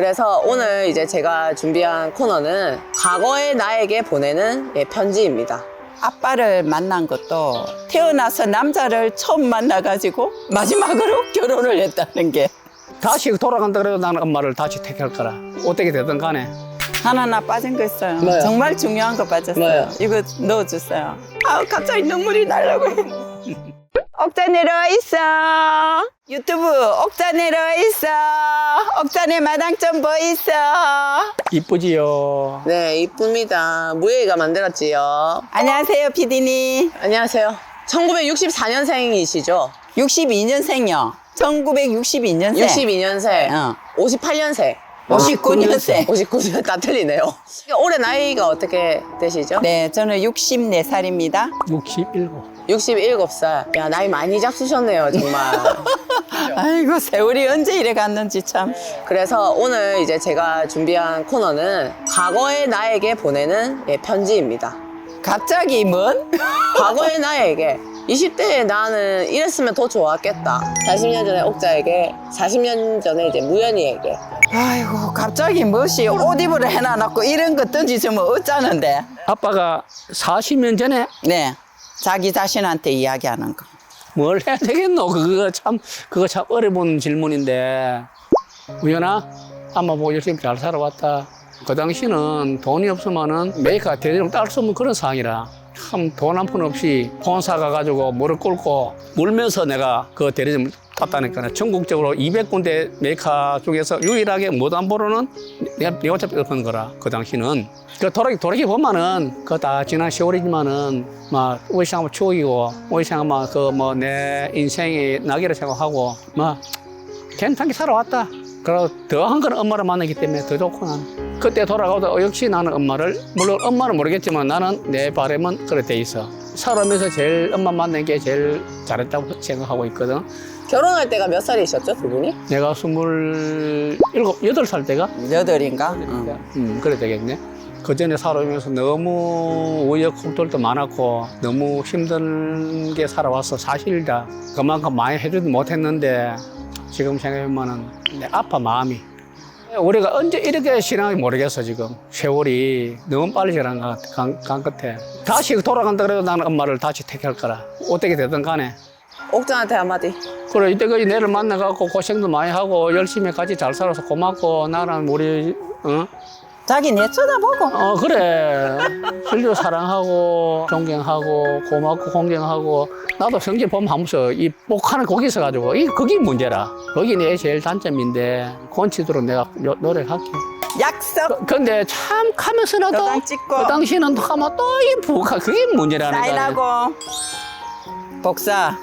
그래서 오늘 이제 제가 준비한 코너는 과거의 나에게 보내는 예, 편지입니다. 아빠를 만난 것도 태어나서 남자를 처음 만나가지고 마지막으로 결혼을 했다는 게 다시 돌아간다 그래도 나는 엄마를 다시 택할 거라. 어떻게 되든 간에. 하나하나 빠진 거 있어요. 뭐요? 정말 중요한 거 빠졌어요. 뭐요? 이거 넣어주세요. 아 갑자기 눈물이 나려고. 옥자 내려와 있어. 유튜브 옥자 내려와 있어. 옥자네 마당 좀 보이소. 이쁘지요. 네, 이쁩니다. 무예이가 만들었지요. 안녕하세요, 피디님. 안녕하세요. 1964년생이시죠? 62년생이요. 1962년생. 62년생, 어. 58년생, 59년생. 59년 다 틀리네요. 올해 나이가 어떻게 되시죠? 네, 저는 64살입니다. 67. 67살. 야, 나이 많이 잡수셨네요, 정말. 아이고, 세월이 언제 이래 갔는지 참. 그래서 오늘 이제 제가 준비한 코너는 과거의 나에게 보내는 예, 편지입니다. 갑자기 뭔? 과거의 나에게 20대에 나는 이랬으면 더 좋았겠다. 40년 전에 옥자에게, 40년 전에 이제 무연이에게. 아이고, 갑자기 무엇이 옷 입으러 해놔놓고 이런 거 던지주면 어쩌는데? 아빠가 40년 전에 네, 자기 자신한테 이야기하는 거. 뭘 해야 되겠노? 그거 참, 그거 참 어려운 질문인데. 우연아, 엄마 보고 열심히 잘 살아왔다. 그 당시는 돈이 없으면은 메이커가 대대로 딸 수 없는 그런 상황이라. 참 돈 한 푼 없이 폰 사가가지고 무릎 꿇고 물면서 내가 그 대리점 을 땄다니까. 전국적으로 200군데 메이커 중에서 유일하게 무담보로는 내가 내가 어차피 엎은 거라. 그 당시는. 그 돌아기, 돌아기 보면은 그 다 지난 세월이지만은 막 우리 생각하면 추억이고 우리 생각하면 그뭐 내 인생의 낙이라 생각하고 막 괜찮게 살아왔다. 그리고 더한 건 엄마를 만나기 때문에 더 좋고 나는. 그때 돌아가도 역시 나는 엄마를, 물론 엄마는 모르겠지만 나는 내 바람은 그래 돼 있어. 살아면서 제일 엄마 만난 게 제일 잘했다고 생각하고 있거든. 결혼할 때가 몇 살이셨죠, 두 분이? 내가 스물일곱, 여덟 살 때가? 여덟인가? 응. 음, 그래 되겠네. 그 전에 살아오면서 너무 우여곡절도 많았고 너무 힘든 게 살아와서 사실이다. 그만큼 많이 해주지 못했는데 지금 생각해보면은 내 아파 마음이. 우리가 언제 이렇게 지나는지 모르겠어 지금 세월이 너무 빨리 지난 것 같아 간, 간 끝에 다시 돌아간다 그래도 나는 엄마를 다시 택할 거라 어떻게 되든 간에 옥자한테 한마디. 그래 이때까지 내를 만나갖고 고생도 많이 하고 열심히 같이 잘 살아서 고맙고 나는 우리 어? 자기 내 쳐다보고. 어 그래 실로 사랑하고 존경하고 고맙고 공경하고 나도 성질 보면 하면서 이 복하는 거기 있어가지고 이 그게 문제라 거기 내 제일 단점인데 권치도록 내가 요- 노력할게 약속. 근데 참 가면서 나도 도장 찍고. 그 당시는 하면 또이 부가 그게 문제라는 거야 사인하고. 복사.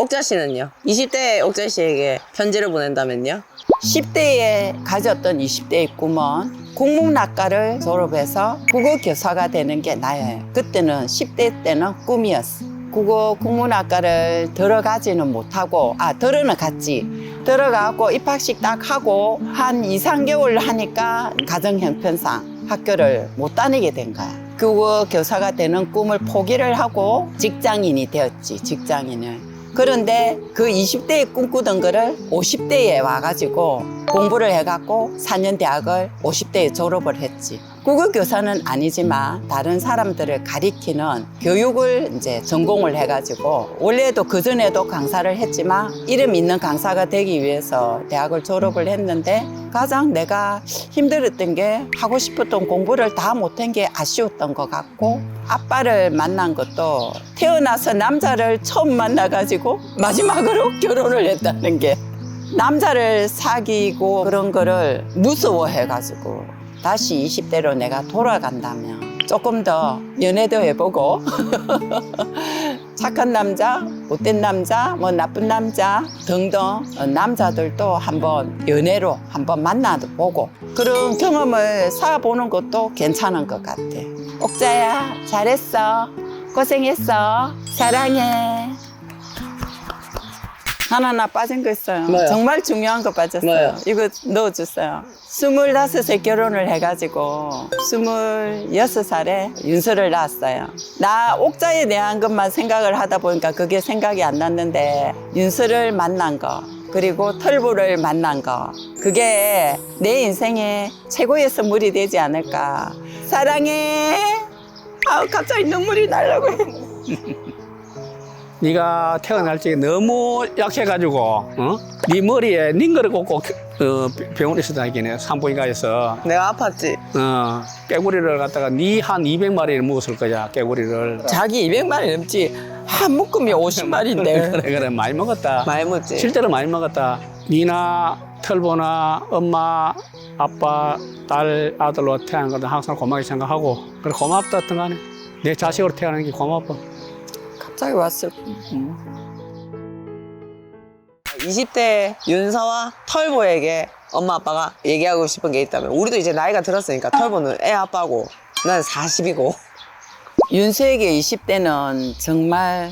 옥자 씨는요? 20대 옥자 씨에게 편지를 보낸다면요? 10대에 가졌던 20대의 꿈은 국문학과를 졸업해서 국어 교사가 되는 게 나예요. 그때는 10대 때는 꿈이었어. 국어 국문학과를 들어가지는 못하고 아 들어는 갔지. 들어가고 입학식 딱 하고 한 2, 3개월 하니까 가정 형편상 학교를 못 다니게 된 거야. 국어 교사가 되는 꿈을 포기를 하고 직장인이 되었지. 직장인을. 그런데 그 20대에 꿈꾸던 거를 50대에 와가지고 공부를 해갖고 4년 대학을 50대에 졸업을 했지. 국어 교사는 아니지만 다른 사람들을 가리키는 교육을 이제 전공을 해가지고 원래도 그전에도 강사를 했지만 이름 있는 강사가 되기 위해서 대학을 졸업을 했는데 가장 내가 힘들었던 게 하고 싶었던 공부를 다 못한 게 아쉬웠던 것 같고 아빠를 만난 것도 태어나서 남자를 처음 만나가지고 마지막으로 결혼을 했다는 게 남자를 사귀고 그런 거를 무서워해가지고 다시 20대로 내가 돌아간다면 조금 더 연애도 해보고 착한 남자, 못된 남자, 뭐 나쁜 남자 등등 어, 남자들도 한번 연애로 한번 만나보고 그런 경험을 쌓아보는 것도 괜찮은 것 같아. 옥자야, 잘했어. 고생했어. 사랑해. 하나하나 빠진 거 있어요. 뭐요? 정말 중요한 거 빠졌어요. 뭐요? 이거 넣어주세요. 스물다섯에 결혼을 해가지고 스물여섯 살에 윤서를 낳았어요. 나 옥자에 대한 것만 생각을 하다 보니까 그게 생각이 안 났는데 윤서를 만난 거 그리고 털보를 만난 거. 그게 내 인생의 최고의 선물이 되지 않을까. 사랑해. 아우, 갑자기 눈물이 나려고 해. 네가 태어날 적에 너무 약해가지고 어? 네 머리에 링거를 꽂고 어, 병원에 있었다 하긴 산부인과에서 내가 아팠지. 어, 깨구리를 갖다가 네 한 200마리를 먹었을 거야 깨구리를 자기 200마리 넘지. 한 묶음이 50마리인데. 그래 그래 많이 먹었다 많이 먹지. 실제로 많이 먹었다 니나 털보나 엄마 아빠 딸 아들로 태어난 것도 항상 고맙게 생각하고 그래 고맙다 거 아니야 내 자식으로 태어나는 게 고마워 갑자기 왔을 뿐. 20대 윤서와 털보에게 엄마 아빠가 얘기하고 싶은 게 있다면 우리도 이제 나이가 들었으니까 털보는 애 아빠고 난 40이고 윤수에게 20대는 정말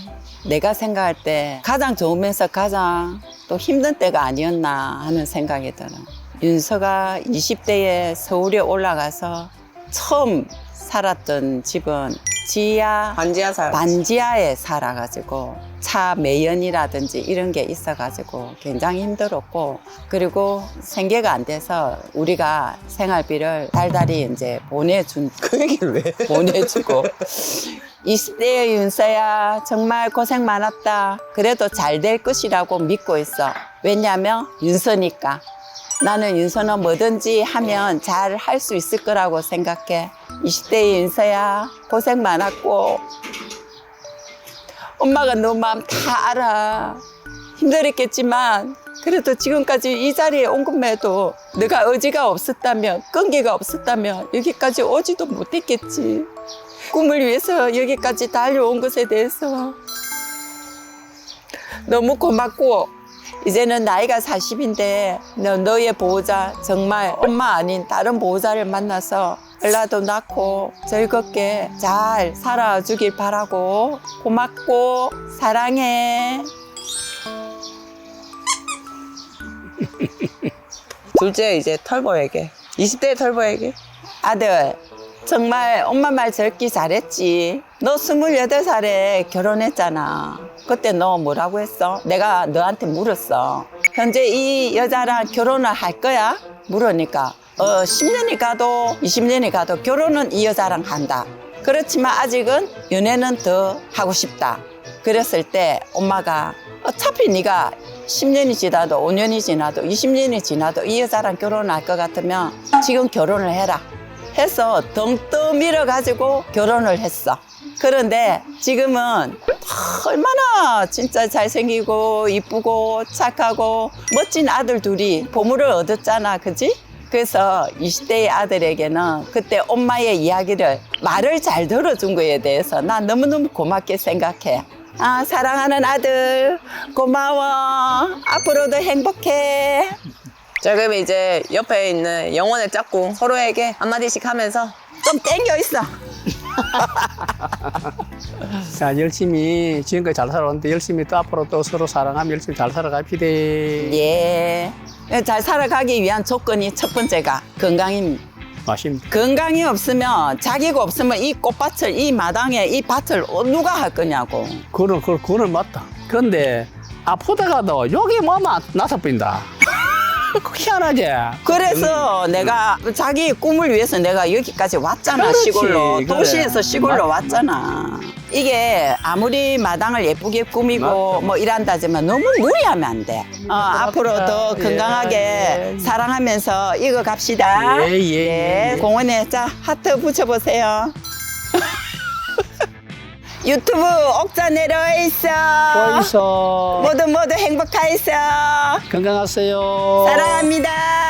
내가 생각할 때 가장 좋으면서 가장 또 힘든 때가 아니었나 하는 생각이 들어. 윤서가 20대에 서울에 올라가서 처음 살았던 집은 지하 반지하 살 반지하에 살아가지고 차 매연이라든지 이런 게 있어가지고 굉장히 힘들었고 그리고 생계가 안 돼서 우리가 생활비를 달달이 이제 보내준 그 얘기를 왜 해? 보내주고. 20대의 윤서야 정말 고생 많았다. 그래도 잘 될 것이라고 믿고 있어. 왜냐면 윤서니까. 나는 윤서는 뭐든지 하면 잘 할 수 있을 거라고 생각해 20대의 윤서야. 고생 많았고. 엄마가 너 마음 다 알아. 힘들었겠지만 그래도 지금까지 이 자리에 온 것만해도 네가 의지가 없었다면 끈기가 없었다면 여기까지 오지도 못했겠지. 꿈을 위해서 여기까지 달려온 것에 대해서 너무 고맙고 이제는 나이가 40인데 너, 너의 보호자 정말 엄마 아닌 다른 보호자를 만나서 얼라도 낳고 즐겁게 잘 살아주길 바라고. 고맙고. 사랑해. 둘째 이제 털보에게. 20대 털보에게? 아들 정말 엄마 말 듣기 잘했지. 너 28살에 결혼했잖아. 그때 너 뭐라고 했어? 내가 너한테 물었어. 현재 이 여자랑 결혼을 할 거야? 물으니까 어 10년이 가도 20년이 가도 결혼은 이 여자랑 한다 그렇지만 아직은 연애는 더 하고 싶다 그랬을 때 엄마가 어차피 네가 10년이 지나도 5년이 지나도 20년이 지나도 이 여자랑 결혼할 것 같으면 지금 결혼을 해라 해서 덩떠 밀어가지고 결혼을 했어. 그런데 지금은 얼마나 진짜 잘생기고 이쁘고 착하고 멋진 아들 둘이 보물을 얻었잖아. 그지? 그래서 20대의 아들에게는 그때 엄마의 이야기를 말을 잘 들어준 거에 대해서 난 너무너무 고맙게 생각해. 아, 사랑하는 아들, 고마워. 앞으로도 행복해. 자 그럼 이제 옆에 있는 영혼의 짝꿍 서로에게 한마디씩 하면서 좀 땡겨 있어. 자 열심히 지금까지 잘 살아왔는데 열심히 또 앞으로 또 서로 사랑하며 열심히 잘 살아갑시다 예. 잘 살아가기 위한 조건이 첫 번째가 건강입니다. 맞습니다 건강이 없으면 자기가 없으면 이 꽃밭을 이 마당에 이 밭을 누가 할 거냐고. 그거는 그거- 그거는 맞다 그런데 아프다가도 여기 뭐만 나서 빈다 그 희한하지 그래서 내가 자기 꿈을 위해서 내가 여기까지 왔잖아 그렇지, 시골로 그래. 도시에서 시골로 맞- 왔잖아. 이게 아무리 마당을 예쁘게 꾸미고 뭐 이란다지만 너무 무리하면 안 돼. 어, 앞으로도 예, 건강하게 예. 사랑하면서 이거 갑시다. 예, 예, 예. 공원에 자 하트 붙여보세요. 유튜브 옥자 내려와 있어. 어디서 모두 모두 행복하있어. 건강하세요 사랑합니다.